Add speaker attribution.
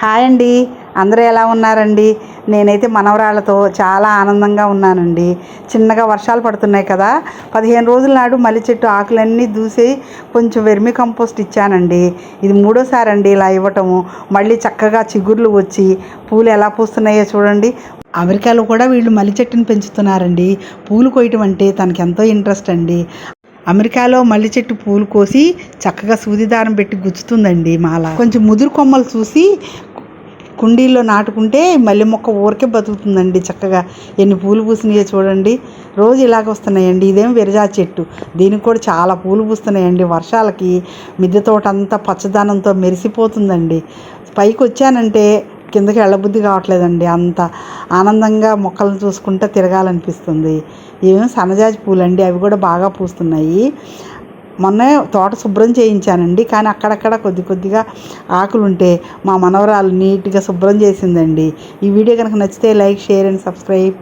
Speaker 1: Hi అండి. అందరూ ఎలా ఉన్నారండి? నేనైతే మనవరాళ్ళతో చాలా ఆనందంగా ఉన్నానండి. చిన్నగా వర్షాలు పడుతున్నాయి కదా. పదిహేను రోజుల నాడు మల్లి చెట్టు ఆకులన్నీ దూసి కొంచెం వెర్మి కంపోస్ట్ ఇచ్చానండి. ఇది మూడోసారి అండి ఇలా ఇవ్వటము. మళ్ళీ చక్కగా చిగుర్లు వచ్చి పూలు ఎలా పూస్తున్నాయో చూడండి. అమెరికాలో కూడా వీళ్ళు మల్లి చెట్టుని పెంచుతున్నారండి. పూలు కోయటం అంటే తనకి ఎంతో ఇంట్రెస్ట్ అండి. అమెరికాలో మల్లి చెట్టు పూలు కోసి చక్కగా సూదిదారం పెట్టి గుచ్చుతుందండి మాల. కొంచెం ముదురు కొమ్మలు చూసి కుండీల్లో నాటుకుంటే మల్లె మొక్క ఊరికే బతుకుతుందండి చక్కగా. ఎన్ని పూలు పూసినాయో చూడండి. రోజు ఇలాగ వస్తున్నాయండి. ఇదేం విరజా చెట్టు. దీనికి కూడా చాలా పూలు పూస్తున్నాయండి. వర్షాలకి మిద్దె తోట అంతా పచ్చదనంతో మెరిసిపోతుందండి. పైకి వచ్చానంటే కిందకి వెళ్ళబుద్ధి కావట్లేదండి. అంత ఆనందంగా మొక్కలను చూసుకుంటే తిరగాలనిపిస్తుంది. ఇవేమో సన్నజాజి పూలండి. అవి కూడా బాగా పూస్తున్నాయి. మొన్నే తోట శుభ్రం చేయించానండి. కానీ అక్కడక్కడ కొద్ది కొద్దిగా ఆకులుంటే మా మనవరాలు నీట్గా శుభ్రం చేసిందండి. ఈ వీడియో కనుక నచ్చితే లైక్ షేర్ అండ్ సబ్స్క్రైబ్.